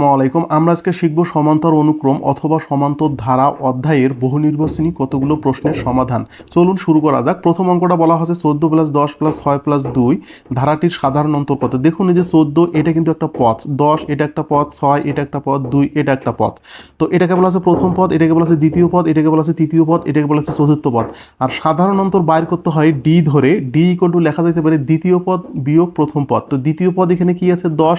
আসসালামু আলাইকুম। আমরা আজকে শিখব সমান্তর অনুক্রম অথবা সমান্তর ধারা অধ্যায়ের বহু নির্বাচনী কতগুলো প্রশ্নের সমাধান। চলুন শুরু করা যাক। প্রথম অঙ্কটা বলা হচ্ছে চোদ্দ প্লাস দশ প্লাস ছয় প্লাস দুই। ধারাটির সাধারণ অন্তর কত দেখুন এই যে চোদ্দ, এটা কিন্তু একটা পথ। দশ, এটা একটা পথ। ছয়, এটা একটা পথ। দুই, এটা একটা পথ। তো এটাকে বলা আছে প্রথম পথ, এটাকে বলা আছে দ্বিতীয় পদ এটাকে বলা আছে তৃতীয় পদ এটাকে বলা আছে চতুর্থ পথ। আর সাধারণ অন্তর বাইর করতে হয় ডি ধরে। ডি ইকুয়াল টু লেখা যেতে পারে দ্বিতীয় পদ বিয়োগ প্রথম পদ তো দ্বিতীয় পদ এখানে কি আছে? দশ,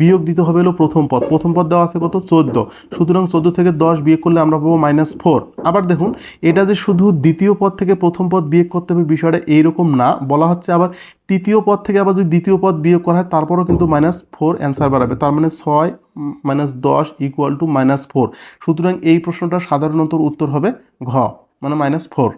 বিয়োগ দিতে হবে হলো প্রথম পদ প্রথম পদ দেওয়া আছে কত? চোদ্দ। সুতরাং চোদ্দ থেকে দশ বিয়োগ করলে আমরা পাবো মাইনাস ফোর আবার দেখুন, এটা যে শুধু দ্বিতীয় পদ থেকে প্রথম পদ বিয়োগ করতে হবে বিষয়টা এইরকম না। বলা হচ্ছে আবার তৃতীয় পদ থেকে আবার যদি দ্বিতীয় পদ বিয়োগ করা হয়, তারপরেও কিন্তু মাইনাস ফোর অ্যান্সার বাড়াবে। তার মানে ছয় মাইনাস দশ ইকুয়াল টু মাইনাস ফোর সুতরাং এই প্রশ্নটা সাধারণত উত্তর হবে ঘ মানে মাইনাস ফোর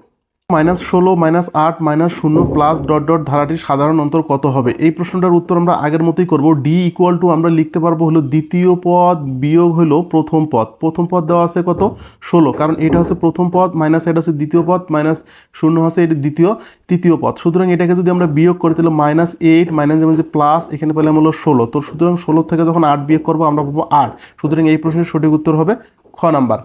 মাইনাস ষোলো, মাইনাস আট, মাইনাস শূন্য প্লাস ডট ডট ধারাটির সাধারণ অন্তর কত হবে? এই প্রশ্নটার উত্তর আমরা আগের মতোই করব। ডি ইকুয়াল টু আমরা লিখতে পারব হলো দ্বিতীয় পদ বিয়োগ হলো প্রথম পদ। প্রথম পদ দেওয়া আছে কত? ষোলো। কারণ এটা হচ্ছে প্রথম পদ, মাইনাস এটা হচ্ছে দ্বিতীয় পদ, মাইনাস শূন্য হচ্ছে এটা দ্বিতীয়, তৃতীয় পদ। সুতরাং এটাকে যদি আমরা বিয়োগ করে তাহলে মাইনাস এইট মাইনাস যেমন যে প্লাস এখানে পেলাম হলো ষোলো। তো সুতরাং ষোলো থেকে যখন আট বিয়োগ করব আমরা পাবো আট। সুতরাং এই প্রশ্নের সঠিক উত্তর হবে খ নাম্বার।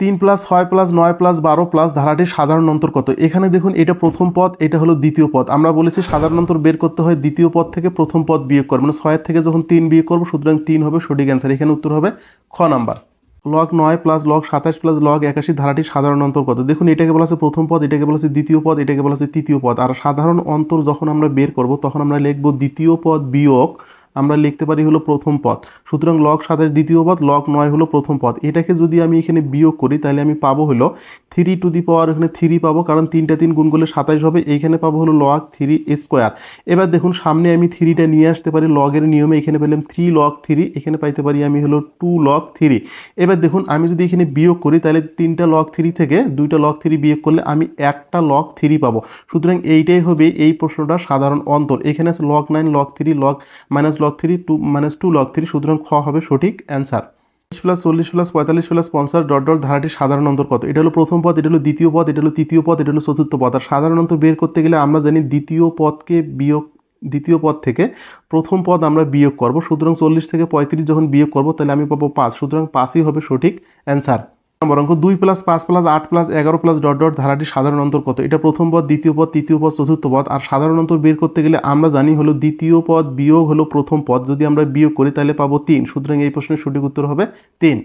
তিন প্লাস, ছয় প্লাস, নয় প্লাস, বারো প্লাস ধারাটির সাধারণ অন্তর কত? এখানে দেখুন, এটা প্রথম পদ, এটা হলো দ্বিতীয় পদ। আমরা বলেছি সাধারণ অন্তর বের করতে হয় দ্বিতীয় পদ থেকে প্রথম পদ বিয়োগ করব। মানে ছয়ের থেকে যখন তিন বিয়োগ করব, সুতরাং তিন হবে সঠিক অ্যান্সার এখানে উত্তর হবে খ নাম্বার। লগ নয় প্লাস লগ সাতাশ প্লাস লগ একাশি ধারাটির সাধারণ অন্তর কত? দেখুন, এটাকে বলা আছে প্রথম পদ, এটাকে বলা আছে দ্বিতীয় পদ, এটাকে বলা আছে তৃতীয় পদ। আর সাধারণ অন্তর যখন আমরা বের করব, তখন আমরা লিখব দ্বিতীয় পদ বিয়োগ আমরা লিখতে পারি হলো প্রথম পদ। সুতরাং লগ সাতাশ দ্বিতীয় পদ লগ নয় হলো প্রথম পদ। এটাকে যদি আমি এখানে বিয়োগ করি, তাহলে আমি পাবো হলো থ্রি টু দি পাওয়ার এখানে থ্রি পাবো, কারণ তিনটা তিন গুণ করলে সাতাশ হবে। এইখানে পাবো হলো লগ থ্রি স্কোয়ার এবার দেখুন, সামনে আমি থ্রিটা নিয়ে আসতে পারি। লগের নিয়মে এখানে পেলাম থ্রি লগ থ্রি এখানে পাইতে পারি আমি হলো টু লগ থ্রি এবার দেখুন, আমি যদি এখানে বিয়োগ করি, তাহলে তিনটা লগ থ্রি থেকে দুইটা লগ থ্রি বিয়োগ করলে আমি একটা লগ থ্রি পাবো। সুতরাং এইটাই হবে এই প্রশ্নটা সাধারণ অন্তর। এখানে আছে log nine log three log minus log three two minus two log three সুতরাং খ হবে সঠিক অ্যান্সার প্লাস চল্লিশ প্লাস পঁয়তাল্লিশ প্লাস পঞ্চাশ ডট ডট ধারাটির সাধারণ অন্তর কত এটা হলো প্রথম পদ, এটা হলো দ্বিতীয় পদ, এটা হলো তৃতীয় পদ, এটা হলো চতুর্থ পদ। আর সাধারণ অন্তর বের করতে গেলে আমরা জানি দ্বিতীয় পদকে বিয়োগ, দ্বিতীয় পদ থেকে প্রথম পদ আমরা বিয়োগ করব। সুতরাং চল্লিশ থেকে পঁয়ত্রিশ যখন বিয়োগ করব, তাহলে আমি পাবো পাঁচ। সুতরাং পাঁচই হবে সঠিক অ্যান্সার নম্বর অঙ্ক দুই প্লাস পাঁচ প্লাস আট প্লাস এগারো প্লাস ডট ডট ধারাটি সাধারণ অন্তর কত? এটা প্রথম পদ, দ্বিতীয় পদ, তৃতীয় পদ, চতুর্থ পদ। আর সাধারণ অন্তর বের করতে গেলে আমরা জানি হলো দ্বিতীয় পদ বিয়োগ হলো প্রথম পদ। যদি আমরা বিয়োগ করি তাহলে পাবো তিন। সুতরাং এই প্রশ্নের সঠিক উত্তর হবে তিন।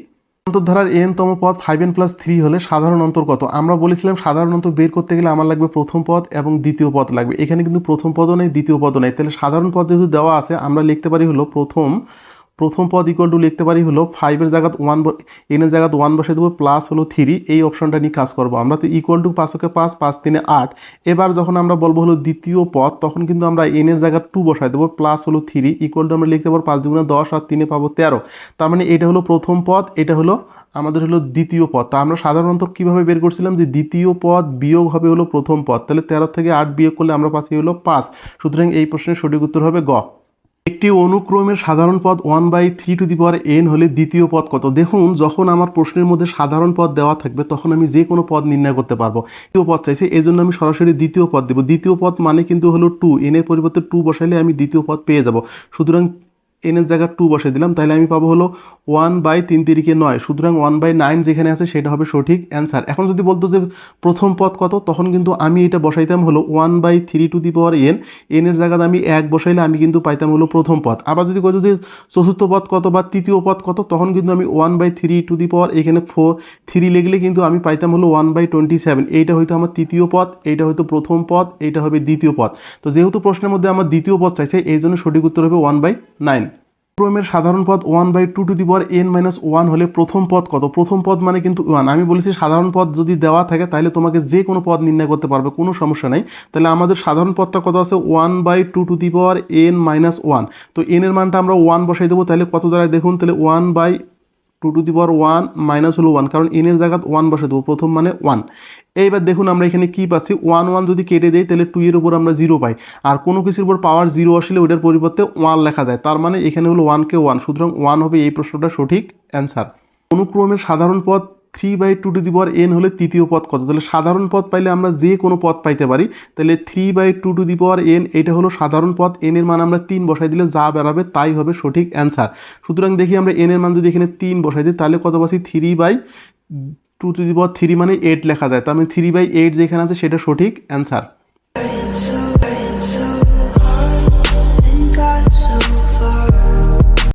অন্তর্ধারার এন তম পদ ফাইভ এন প্লাস থ্রি হলে সাধারণ অন্তর কত? আমরা বলেছিলাম সাধারণ অন্তর বের করতে গেলে আমার লাগবে প্রথম পদ এবং দ্বিতীয় পদ লাগবে। এখানে কিন্তু প্রথম পদও নেই, দ্বিতীয় পদও নেই। তাহলে সাধারণ পদ যেহেতু দেওয়া আছে, আমরা লিখতে পারি হলো প্রথম প্রথম পদ ইকুয়াল টু লিখতে পারি হলো ফাইভের জায়গাত ওয়ান এনের জায়গাত ওয়ান বসে দেবো প্লাস হলো থ্রি এই অপশনটা নিয়ে কাজ করব। আমরা তো ইকুয়াল টু পাঁচকে পাঁচ পাঁচ তিনে আট। এবার যখন আমরা বলব হলো দ্বিতীয় পদ, তখন কিন্তু আমরা এনের জায়গায় টু বসাই দেবো প্লাস হলো থ্রি ইকুয়াল টু আমরা লিখতে পারব পাঁচ দুগুণে দশ আর তিনে পাবো তেরো। তার মানে এটা হলো প্রথম পদ, এটা হলো আমাদের হলো দ্বিতীয় পদ। তা আমরা সাধারণত কীভাবে বের করছিলাম যে দ্বিতীয় পদ বিয়োগ হবে হলো প্রথম পদ। তাহলে তেরো থেকে আট বিয়োগ করলে আমরা পাচ্ছি হলো পাঁচ। সুতরাং এই প্রশ্নের সঠিক উত্তর হবে গ। একটি অনুক্রমের সাধারণ পদ one by three to the power n হলে দ্বিতীয় পদ কত? দেখুন, যখন আমার প্রশ্নের মধ্যে সাধারণ পদ দেওয়া থাকবে, তখন আমি যে কোনো পদ নির্ণয় করতে পারব। দ্বিতীয় পদ চাইছে এই জন্য আমি সরাসরি দ্বিতীয় পদ দেবো। দ্বিতীয় পদ মানে কিন্তু হলো টু এনের পরিবর্তে টু বসাইলে আমি দ্বিতীয় পদ পেয়ে যাব। সুতরাং এনের জায়গায় টু বসে দিলাম, তাহলে আমি পাবো হলো ওয়ান বাই তিন তিরিকে নয়। সুতরাং ওয়ান বাই নাইন যেখানে আছে সেটা হবে সঠিক অ্যান্সার এখন যদি বলতো যে প্রথম পদ কত, তখন কিন্তু আমি এটা বসাইতাম হলো one by three to the power n এনের জায়গায় আমি এক বসাইলে আমি কিন্তু পাইতাম হলো প্রথম পদ। আবার যদি কত যে চতুর্থ পদ কত বা তৃতীয় পদ কত, তখন কিন্তু আমি one by three to the power এখানে ফোর থ্রি লিখলে কিন্তু আমি পাইতাম হলো ওয়ান বাই টোয়েন্টি সেভেন এইটা হয়তো আমার তৃতীয় পদ, এইটা হয়তো প্রথম পদ, এইটা হবে দ্বিতীয় পদ। তো যেহেতু প্রশ্নের মধ্যে আমার দ্বিতীয় পদ চাইছে এই জন্য সঠিক উত্তর হবে ওয়ান বাই নাইন ক্রমের সাধারণ পদ one by two to the power n minus one হলে প্রথম পদ কত? প্রথম পদ মানে কিন্তু ওয়ান। আমি বলেছি সাধারণ পদ যদি দেওয়া থাকে তাহলে তোমাকে যে কোনো পদ নির্ণয় করতে পারবে, কোনো সমস্যা নেই। তাহলে আমাদের সাধারণ পদটা কত আছে? One by two to the power n minus one. তো এনের মানটা আমরা ওয়ান বসাই দেবো, তাহলে কত দ্বারা দেখুন? তাহলে one by two to the power one minus হলো ওয়ান কারণ এনের জায়গাত ওয়ান বসে দেবো প্রথম মানে ওয়ান এইবার দেখুন আমরা এখানে কি পাচ্ছি? ওয়ান ওয়ান যদি কেটে দিই, তাহলে টু এর উপর আমরা জিরো পাই। আর কোনো কিছুর উপর পাওয়ার জিরো আসলে ওইটার পরিবর্তে ওয়ান লেখা যায়। তার মানে এখানে হলো ওয়ানকে ওয়ান সুতরাং ওয়ান হবে এই প্রশ্নটা সঠিক অ্যান্সার অনুক্রমের সাধারণ পদ three by two to the power n হলে তৃতীয় পদ কত? তাহলে সাধারণ পদ পাইলে আমরা যে কোনো পদ পাইতে পারি। তাহলে three by two to the power n এটা হলো সাধারণ পদ। এন এর মান আমরা তিন বসাই দিলে যা বেরাবে তাই হবে সঠিক অ্যান্সার সুতরাং দেখি আমরা এন এর মান যদি এখানে তিন বসাই দিই, তাহলে কত পাচ্ছি? Three by two to the power three মানে এইট লেখা যায়। তার মানে থ্রি বাই এইট যেখানে আছে সেটা সঠিক অ্যান্সার